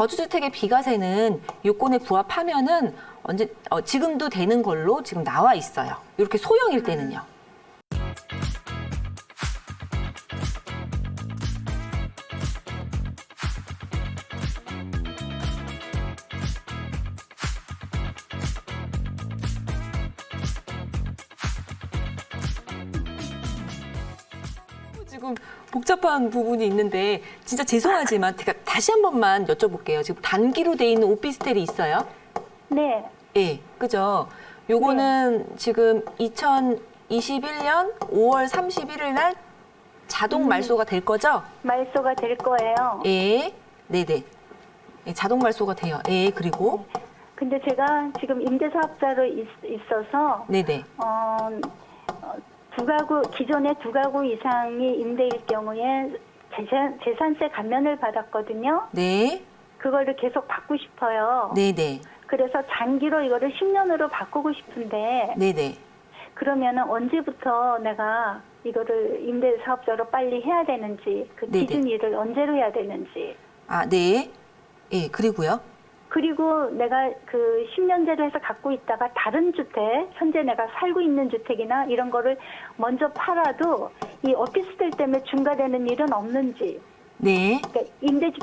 거주주택의 비과세는 요건에 부합하면은 언제 어, 지금도 되는 걸로 지금 나와 있어요. 이렇게 소형일 때는요. 지금 복잡한 부분이 있는데 진짜 죄송하지만 제가 다시 한 번만 여쭤볼게요. 지금 단기로 돼 있는 오피스텔이 있어요? 네. 예, 그죠. 요거는 지금 2021년 5월 31일 날 자동 말소가 될 거죠? 말소가 될 거예요. 예, 네네. 예, 자동 말소가 돼요. 예, 그리고 근데 제가 지금 임대사업자로 있, 있어서 네네. 어, 어, 두 가구 기존에 두 가구 이상이 임대일 경우에 재산, 재산세 감면을 받았거든요. 네, 그거를 계속 받고 싶어요. 네네, 그래서 장기로 이거를 10년으로 바꾸고 싶은데 네네. 그러면은 언제부터 내가 이거를 임대 사업자로 빨리 해야 되는지 그 네네. 기준 일을 언제로 해야 되는지 아, 네. 예, 그리고요. 그리고 내가 그 10년제로 해서 갖고 있다가 다른 주택, 현재 내가 살고 있는 주택이나 이런 거를 먼저 팔아도 이 오피스텔 때문에 중과되는 일은 없는지. 네. 그러니까 임대 주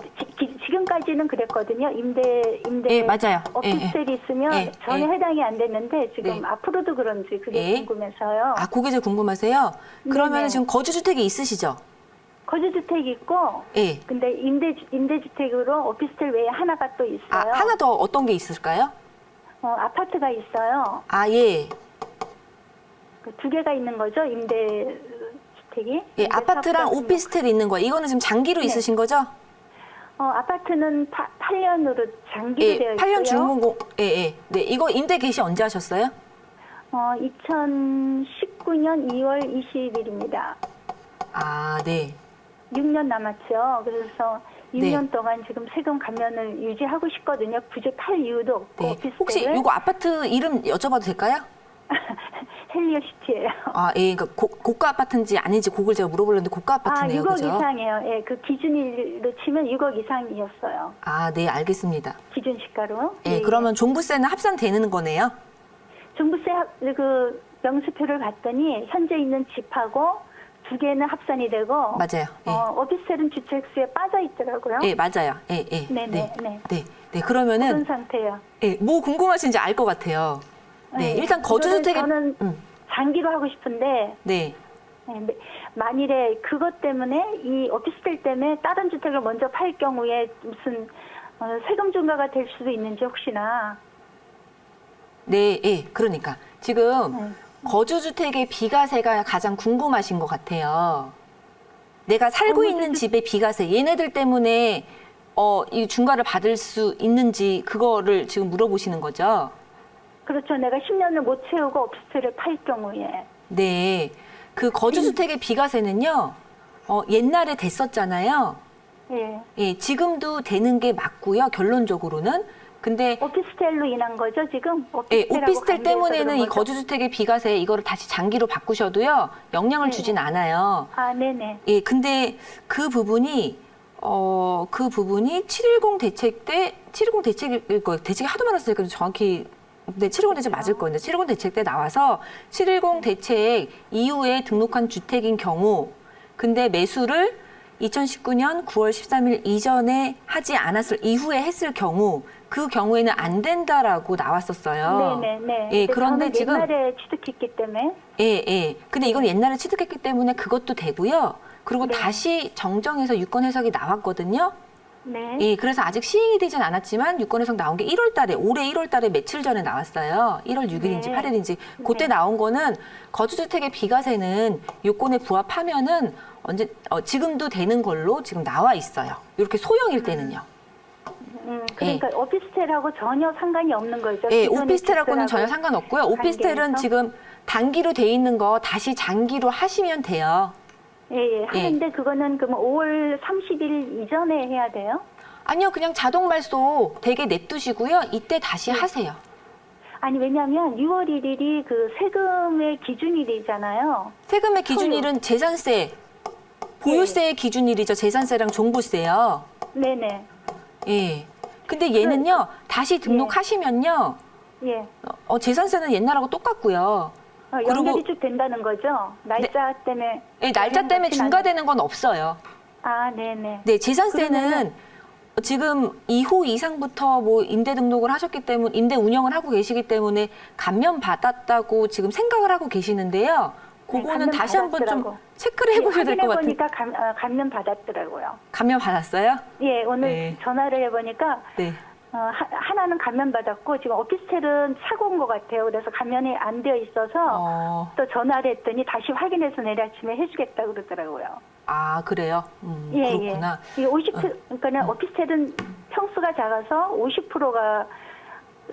지금까지는 그랬거든요. 임대 임대 예, 맞아요. 예, 예. 오피스텔이 있으면 예, 전혀 예. 해당이 안 됐는데 지금 네. 앞으로도 그런지 그게 예. 궁금해서요. 아, 그게 제일 궁금하세요? 그러면 네네. 지금 거주주택이 있으시죠? 거주주택이 있고 예. 근데 임대 임대주택으로 오피스텔 외에 하나가 또 있어요. 아, 하나 더 어떤 게 있을까요? 어, 아파트가 있어요. 아, 예. 그두 개가 있는 거죠 임대 주택이? 예, 임대 아파트랑 사업자 오피스텔이 있는 거예요. 이거는 지금 장기로 네. 있으신 거죠? 어 아파트는 파, 8년으로 장기로 되어 예, 있고요. 8년 준공공. 예, 예. 네, 이거 임대 개시 언제 하셨어요? 어 2019년 2월 20일입니다. 아, 네. 6년 남았죠. 그래서 네. 6년 동안 지금 세금 감면을 유지하고 싶거든요. 굳이 팔 이유도 없고 네. 오피스텔을 혹시 요거 아파트 이름 여쭤봐도 될까요? 헬리오시티예요. 아, 예. 그러니까 고, 고가 아파트인지 아닌지 그걸 제가 물어보려는데 고가 아, 아파트네요. 6억 그죠? 이상이에요. 예, 그 기준일로 치면 6억 이상이었어요. 아, 네, 알겠습니다. 기준 시가로. 예, 그러면 종부세는 합산되는 거네요. 종부세 합- 그 명수표를 봤더니 현재 있는 집하고 두 개는 합산이 되고 맞아요. 예. 어, 오피스텔은 주택수에 빠져 있더라고요. 예, 맞아요. 예, 예. 네네, 네. 네. 네. 네, 그런 그러면은 상태예요. 예, 뭐 궁금하신지 알 것 같아요. 네, 일단 거주주택에 저는 음, 장기로 하고 싶은데 네. 네, 네. 만일에 그것 때문에 이 오피스텔 때문에 다른 주택을 먼저 팔 경우에 무슨 어, 세금 중과가 될 수도 있는지 혹시나 네, 예. 그러니까 지금 네. 거주주택의 비과세가 가장 궁금하신 것 같아요. 내가 살고 있는 집의 비과세, 얘네들 때문에 어, 이 중과를 받을 수 있는지 그거를 지금 물어보시는 거죠. 그렇죠. 내가 10년을 못 채우고 오피스텔을 팔 경우에 네. 그 거주주택의 비과세는요, 어, 옛날에 됐었잖아요. 예. 예, 지금도 되는 게 맞고요, 결론적으로는. 근데 오피스텔로 인한 거죠 지금? 예, 오피스텔 때문에는 이? 거주주택의 비과세 이거를 다시 장기로 바꾸셔도요, 영향을 네. 주진 않아요. 아 네네. 예, 근데 그 부분이 어, 그 부분이 710 대책 때 710 대책일 거예요. 대책이 하도 많았으니까 정확히 네, 710 대책 맞을 거예요. 710 대책 때 나와서 710 대책 이후에 등록한 주택인 경우 근데 매수를 2019년 9월 13일 이전에 하지 않았을 이후에 했을 경우 그 경우에는 안 된다라고 나왔었어요. 네네네. 예, 그런데 지금 옛날에 취득했기 때문에 예, 예. 근데 이건 옛날에 취득했기 때문에 그것도 되고요. 그리고 네. 다시 정정해서 유권 해석이 나왔거든요. 네. 예, 그래서 아직 시행이 되진 않았지만 유권 해석 나온 게 1월 달에, 올해 1월 달에 며칠 전에 나왔어요. 1월 6일인지 네. 8일인지. 그때 네. 나온 거는 거주주택의 비과세는 요건에 부합하면은 언제, 어, 지금도 되는 걸로 지금 나와 있어요. 이렇게 소형일 때는요. 음, 그러니까 오피스텔하고 전혀 상관이 없는 거죠. 예, 오피스텔하고는 전혀. 상관없고요. 오피스텔은 관계에서? 지금 단기로 돼 있는 거 다시 장기로 하시면 돼요. 예, 예. 하는데 그거는 그럼 5월 30일 이전에 해야 돼요? 아니요, 그냥 자동 말소 되게 냅두시고요. 이때 다시 네. 하세요. 아니 왜냐하면 6월 1일이 그 세금의 기준일이잖아요. 세금의 기준일은 재산세, 보유세의 기준일이죠. 재산세랑 종부세요. 네네. 예. 근데 얘는요 다시 등록하시면요 예. 어, 재산세는 옛날하고 똑같고요. 어, 그리고- 연결이 쭉 된다는 거죠? 날짜 때문에. 예, 날짜 때문에 그렇진 중과되는 건 없어요. 않- 아, 네네. 네, 재산세는 그러면은- 지금 2호 이상부터 뭐 임대 등록을 하셨기 때문에 임대 운영을 하고 계시기 때문에 감면 받았다고 지금 생각을 하고 계시는데요. 그거는 네, 감면 다시 한번 좀 받았더라고. 체크를 해보셔야 될 것 같은. 보니까 감, 어, 감면 받았더라고요. 감면 받았어요? 예, 오늘 네. 전화를 해보니까 네. 어, 하, 하나는 감면 받았고 지금 오피스텔은 사고 온 것 같아요. 그래서 감면이 안 되어 있어서 어, 또 전화를 했더니 다시 확인해서 내일 아침에 해주겠다 그러더라고요. 아 그래요. 음, 예, 그렇구나. 예. 이게 50, 그러니까 오피스텔은 평수가 작아서 50%가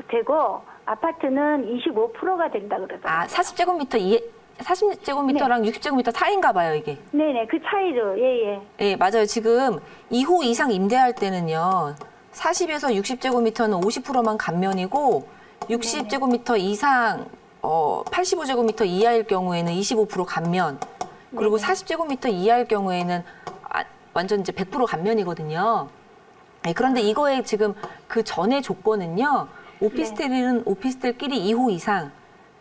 되고 아파트는 25%가 된다 그러더라고요. 아 40제곱미터 이 40제곱미터랑 60제곱미터 사이인가 봐요 이게. 네네 그 차이로 예예. 예, 맞아요. 지금 2호 이상 임대할 때는요. 40에서 60제곱미터는 50%만 감면이고 60제곱미터 이상 어 85제곱미터 이하일 경우에는 25% 감면. 그리고 네네. 40제곱미터 이하일 경우에는 아, 완전 이제 100% 감면이거든요. 예, 그런데 이거에 지금 그 전의 조건은요. 오피스텔은 오피스텔끼리 2호 이상,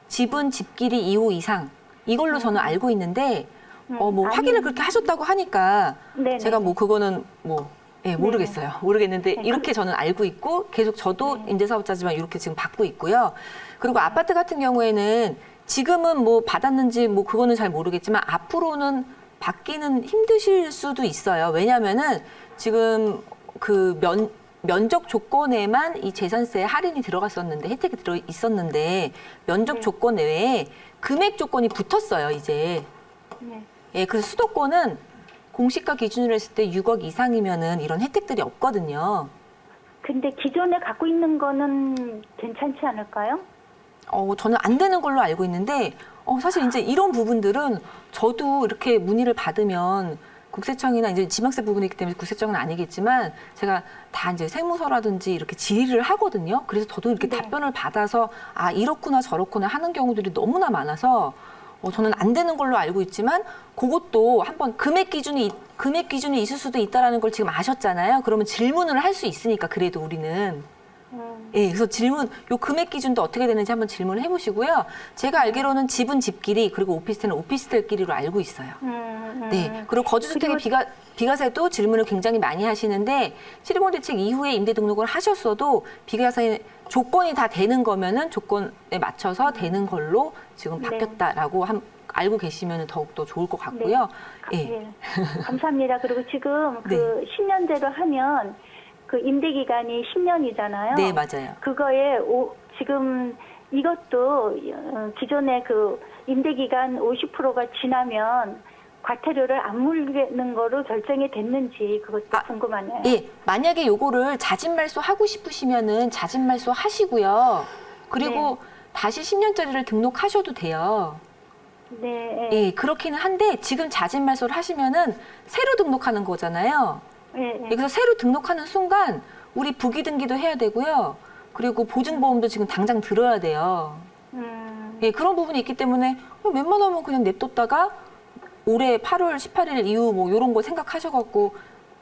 집은 집끼리 2호 이상. 이걸로 저는 알고 있는데 어뭐 음, 확인을 아니, 그렇게 하셨다고 하니까 네네. 제가 뭐 그거는 뭐 예, 모르겠어요. 모르겠는데 네, 이렇게 저는 알고 있고 계속 저도 임대사업자지만 이렇게 지금 받고 있고요. 그리고 아파트 같은 경우에는 지금은 뭐 받았는지 뭐 그거는 잘 모르겠지만 앞으로는 받기는 힘드실 수도 있어요. 왜냐하면은 지금 그 면, 면적 조건에만 이 재산세 할인이 들어갔었는데 혜택이 들어 있었는데 면적 네. 조건 내외에 금액 조건이 붙었어요, 이제. 네. 예, 그래서 수도권은 공시가 기준으로 했을 때 6억 이상이면은 이런 혜택들이 없거든요. 근데 기존에 갖고 있는 거는 괜찮지 않을까요? 어, 저는 안 되는 걸로 알고 있는데, 어, 사실 이제 이런 부분들은 저도 이렇게 문의를 받으면 국세청이나 이제 지방세 부분이기 때문에 국세청은 아니겠지만 제가 다 이제 세무서라든지 이렇게 질의를 하거든요. 그래서 저도 이렇게 네. 답변을 받아서 아, 이렇구나 저렇구나 하는 경우들이 너무나 많아서 어, 저는 안 되는 걸로 알고 있지만 그것도 한번 금액 기준이 금액 기준이 있을 수도 있다라는 걸 지금 아셨잖아요. 그러면 질문을 할 수 있으니까 그래도 우리는 음, 예, 그래서 질문, 요 금액 기준도 어떻게 되는지 한번 질문을 해보시고요. 제가 알기로는 집은 집끼리, 그리고 오피스텔은 오피스텔끼리로 알고 있어요. 음, 음. 네. 그리고 거주주택의 비가, 비과세도 질문을 굉장히 많이 하시는데, 720 대책 이후에 임대 등록을 하셨어도 비과세 조건이 다 되는 거면은 조건에 맞춰서 되는 걸로 지금 네. 바뀌었다라고 한, 알고 계시면 더욱더 좋을 것 같고요. 예. 예. 감사합니다. 그리고 지금 네. 그 10년제로 하면 그 임대 기간이 10년이잖아요. 네, 맞아요. 그거에 오, 지금 이것도 어, 기존의 그 임대 기간 50%가 지나면 과태료를 안 물는 거로 결정이 됐는지 그것도 아, 궁금하네요. 예, 만약에 요거를 자진 말소 하고 싶으시면은 자진 말소 하시고요. 그리고 다시 10년짜리를 등록하셔도 돼요. 네. 예, 그렇기는 한데 지금 자진 말소를 하시면은 새로 등록하는 거잖아요. 예, 예, 예. 그래서 새로 등록하는 순간 우리 부기 등기도 해야 되고요. 그리고 보증보험도 지금 당장 들어야 돼요. 음, 예, 그런 부분이 있기 때문에 어, 웬만하면 그냥 냅뒀다가 올해 8월 18일 이후 뭐 이런 거 생각하셔갖고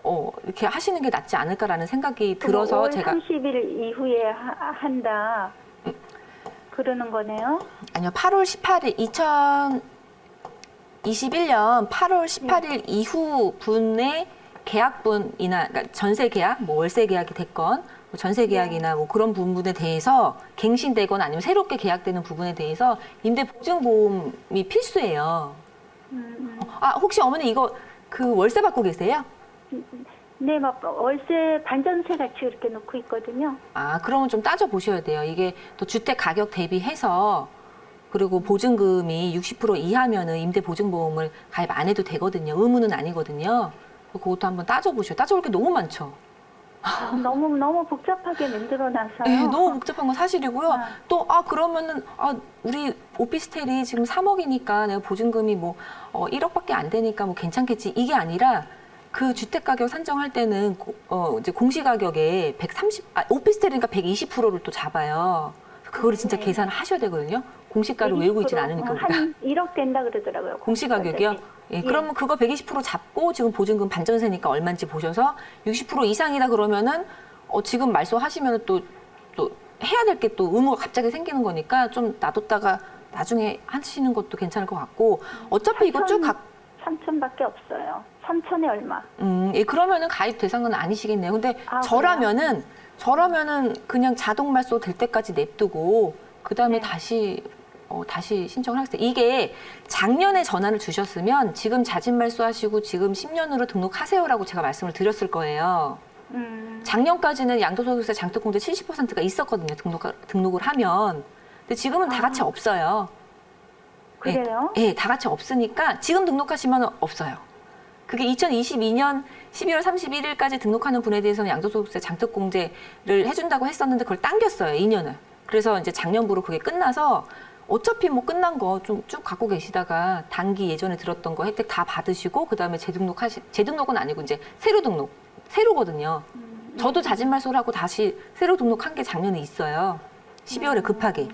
어, 이렇게 하시는 게 낫지 않을까라는 생각이 들어서 5월 제가 30일 이후에 하, 한다. 그러는 거네요. 아니요 8월 18일 2021년 8월 18일 이후 분의 계약분이나 그러니까 전세 계약, 뭐 월세 계약이 됐건 뭐 전세 계약이나 뭐 그런 부분에 대해서 갱신되거나 아니면 새롭게 계약되는 부분에 대해서 임대 보증 보험이 필수예요. 음, 아 혹시 어머니 이거 그 월세 받고 계세요? 음. 네, 막 월세 반전세 같이 그렇게 놓고 있거든요. 아 그러면 좀 따져 보셔야 돼요. 이게 또 주택 가격 대비해서 그리고 보증금이 60% 이하면은 임대 보증 보험을 가입 안 해도 되거든요. 의무는 아니거든요. 그것도 한번 따져 보셔요. 따져볼 게 너무 많죠. 아, 너무 너무 복잡하게 만들어놔서요. 네, 너무 복잡한 건 사실이고요. 아. 또, 아, 그러면은, 아, 우리 오피스텔이 지금 3억이니까 내가 보증금이 뭐, 어, 1억밖에 안 되니까 뭐 괜찮겠지. 이게 아니라 그 주택 가격 산정할 때는, 고- 어, 이제 공시 가격에 130, 아, 오피스텔이니까 120%를 또 잡아요. 그거를 진짜 네. 계산을 하셔야 되거든요. 공시가를 외우고 있진 않으니까 우리가. 한 1억 된다 그러더라고요. 공시 가격이요? 예, 예. 그러면 그거 120% 잡고 지금 보증금 반전세니까 얼마인지 보셔서 60% 이상이다 그러면은 어, 지금 말씀하시면 또, 또 해야 될 게 또 의무가 갑자기 생기는 거니까 좀 놔뒀다가 나중에 하시는 것도 괜찮을 것 같고 어차피 이거 쭉 각, 3천밖에 없어요. 3천에 얼마? 음, 예, 그러면은 가입 대상은 아니시겠네요. 근데 아, 저라면은 저라면은 그냥 자동 말소 될 때까지 냅두고 그 다음에 네. 다시 어, 다시 신청을 하겠어요. 이게 작년에 전화를 주셨으면 지금 자진 말소하시고 지금 10년으로 등록하세요라고 제가 말씀을 드렸을 거예요. 음, 작년까지는 양도소득세 장특공제 70%가 있었거든요. 등록 등록을 하면. 근데 지금은 다 같이 아. 없어요. 그래요? 예, 다 같이 없으니까 지금 등록하시면 없어요. 그게 2022년 12월 31일까지 등록하는 분에 대해서는 양도소득세 장특공제를 해준다고 했었는데 그걸 당겼어요, 2년을. 그래서 이제 작년부로 그게 끝나서 어차피 뭐 끝난 거 좀 쭉 갖고 계시다가 단기 예전에 들었던 거 혜택 다 받으시고 그다음에 재등록 하시 재등록은 아니고 이제 새로 등록 새로거든요. 저도 자진 말소를 하고 다시 새로 등록한 게 작년에 있어요. 12월에 급하게.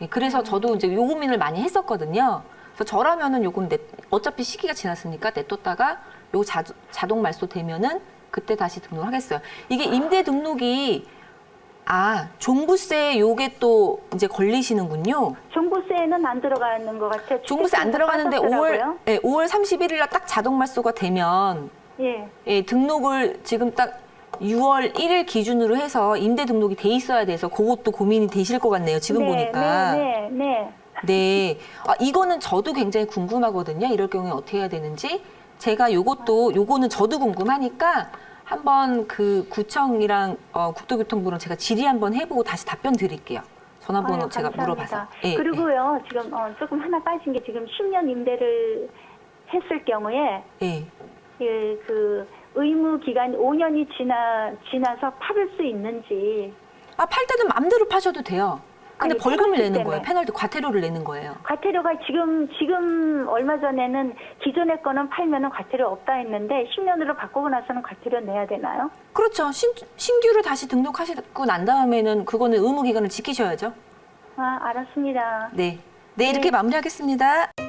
예, 그래서 저도 이제 요 고민을 많이 했었거든요. 그래서 저라면은 요건 내, 어차피 시기가 지났으니까 냅뒀다가 요 자, 자동 말소 되면은 그때 다시 등록하겠어요. 이게 임대 등록이 아 종부세 요게 또 이제 걸리시는군요. 종부세는 안 들어가는 것 같아요. 종부세 안 들어가는데 5월 빠졌더라고요. 예, 5월 31일 날 딱 자동 말소가 되면 예. 예, 등록을 지금 딱 6월 1일 기준으로 해서 임대 등록이 돼 있어야 돼서 그것도 고민이 되실 것 같네요. 지금 네, 보니까. 네, 네, 네. 네. 아, 이거는 저도 굉장히 궁금하거든요. 이럴 경우에 어떻게 해야 되는지. 제가 요것도, 요거는 저도 궁금하니까 한번 그 구청이랑 어, 국토교통부랑 제가 질의 한번 해보고 다시 답변 드릴게요. 전화번호 아유, 제가 감사합니다. 물어봐서. 예, 그리고요, 지금 어, 조금 하나 빠진 게 지금 10년 임대를 했을 경우에 예. 예, 그 의무 기간이 5년이 지나 지나서 팔을 수 있는지 아, 팔 때는 마음대로 파셔도 돼요. 근데 벌금을 내는 때문에. 거예요. 페널티, 과태료를 내는 거예요. 과태료가 지금 지금 얼마 전에는 기존의 거는 팔면은 과태료 없다 했는데 10년으로 바꾸고 나서는 과태료 내야 되나요? 그렇죠. 신, 신규로 다시 등록하시고 난 다음에는 그거는 의무 기간을 지키셔야죠. 아 알았습니다. 네. 네, 이렇게 마무리하겠습니다.